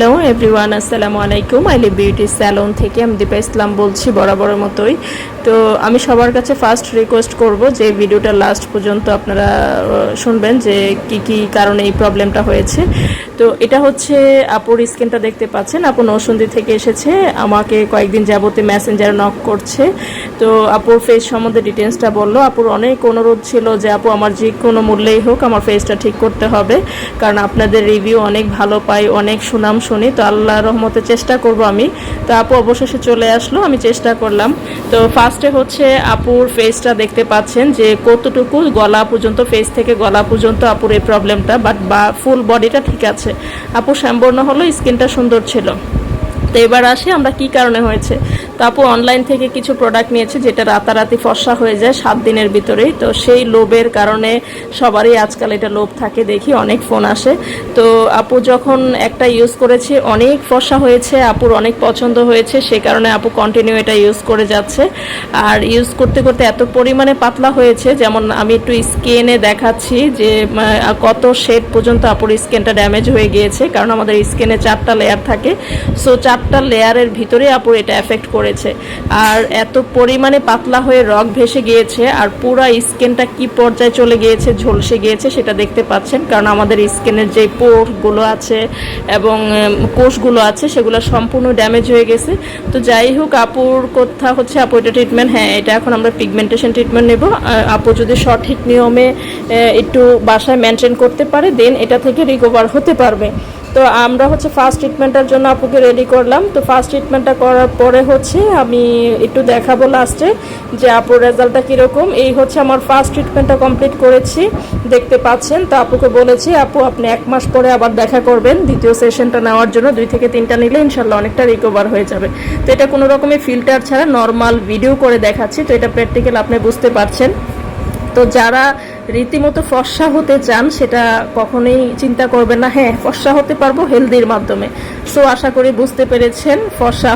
Hello everyone আসসালামু আলাইকুম I আইলি বিউটি স্যালন থেকে আমি দীপা ইসলাম বলছি বরাবরের মতোই। তো আমি সবার কাছে ফার্স্ট রিকোয়েস্ট করব যে ভিডিওটা লাস্ট পর্যন্ত আপনারা শুনবেন যে কি কি কারণে এই প্রবলেমটা হয়েছে। তো এটা হচ্ছে আপুর স্ক্রিনটা দেখতে পাচ্ছেন। আপু নৌসন্দি থেকে এসেছে। আমাকে কয়েকদিন যাবতে মেসেঞ্জার নক করছে। তো আপুর ফেস সম্বন্ধে ডিটেলসটা বলল। আপুর অনেক অনুরোধ ছিল যে, আপু, আমার যে কোনো মূল্যেই হোক আমার ফেসটা ঠিক করতে হবে। কারণ আপনাদের রিভিউ অনেক ভালো পাই, অনেক সুনাম শুনি, তো আল্লাহ রহমতে চেষ্টা করব আমি। তো আপু অবশেষে চলে আসলো, আমি চেষ্টা করলাম। তো ফার্স্টে হচ্ছে আপুর ফেসটা দেখতে পাচ্ছেন যে কতটুকু গলা পর্যন্ত ফেস থেকে গলা পর্যন্ত আপুর এই প্রবলেমটা বাট বা ফুল বডিটা ঠিক আছে। আপু শ্যামবর্ণ হলো স্কিনটা সুন্দর ছিল। তো এবার আসি, আমরা কি কারণে হয়েছে? তো আপু অনলাইন থেকে কিছু প্রোডাক্ট নিয়েছে যেটা রাতারাতি ফর্সা হয়ে যায় সাত দিনের ভিতরেই। তো সেই লোভের কারণে সবারই আজকাল এটা লোভ থাকে, দেখি অনেক ফোন আসে। তো আপু যখন একটা ইউজ করেছি, অনেক ফর্সা হয়েছে, আপুর অনেক পছন্দ হয়েছে, সে কারণে আপু কন্টিনিউ এটা ইউজ করে যাচ্ছে। আর ইউজ করতে করতে এত পরিমাণে পাতলা হয়েছে, যেমন আমি একটু স্কিনে দেখাচ্ছি যে কত শেড পর্যন্ত আপুর স্কিনটা ড্যামেজ হয়ে গিয়েছে, কারণ আমাদের স্কিনে চারটা লেয়ার থাকে। সো চারটা লেয়ারের ভিতরে আপুর এটা এফেক্ট করেছে। আর এত পরিমাণে পাতলা হয়ে রগ ভেসে গিয়েছে আর পুরা স্কিনটা কি পর্যায়ে চলে গিয়েছে, ঝলসে গিয়েছে সেটা দেখতে পাচ্ছেন। কারণ আমাদের স্কিনের যে পোরগুলো আছে এবং কোষগুলো আছে সেগুলো সম্পূর্ণ ড্যামেজ হয়ে গেছে। তো যাই হোক, আপুর কথা হচ্ছে আপু এটা ট্রিটমেন্ট হ্যাঁ এটা এখন আমরা পিগমেন্টেশন ট্রিটমেন্ট নেব। আপু যদি সঠিক নিয়মে একটু বাসায় মেনটেন করতে পারে দেন এটা থেকে রিকভার হতে পারবে। তো আমরা হচ্ছে ফার্স্ট ট্রিটমেন্টের জন্য আপুকে রেডি করলাম। তো ফার্স্ট ট্রিটমেন্টটা করার পরে হচ্ছে আমি একটু দেখাবো লাস্টে যে আপুর রেজাল্টটা কীরকম। এই হচ্ছে আমার ফার্স্ট ট্রিটমেন্টটা কমপ্লিট করেছি, দেখতে পাচ্ছেন। তো আপুকে বলেছি, আপু, আপনি এক মাস পরে আবার দেখা করবেন। দ্বিতীয় সেশনটা নেওয়ার জন্য দুই থেকে তিনটা নিলে ইনশাল্লাহ অনেকটা রিকভার হয়ে যাবে। তো এটা কোনো রকমের ফিল্টার ছাড়া নর্মাল ভিডিও করে দেখাচ্ছি। তো এটা প্র্যাকটিক্যাল আপনি বুঝতে পারছেন। তো যারা রীতিমতো ফর্সা হতে চান, সেটা কখনোই চিন্তা করবেন না। হ্যাঁ ফর্সা হতে পারব হেলদির মাধ্যমে। সো আশা করি বুঝতে পেরেছেন, ফর্সা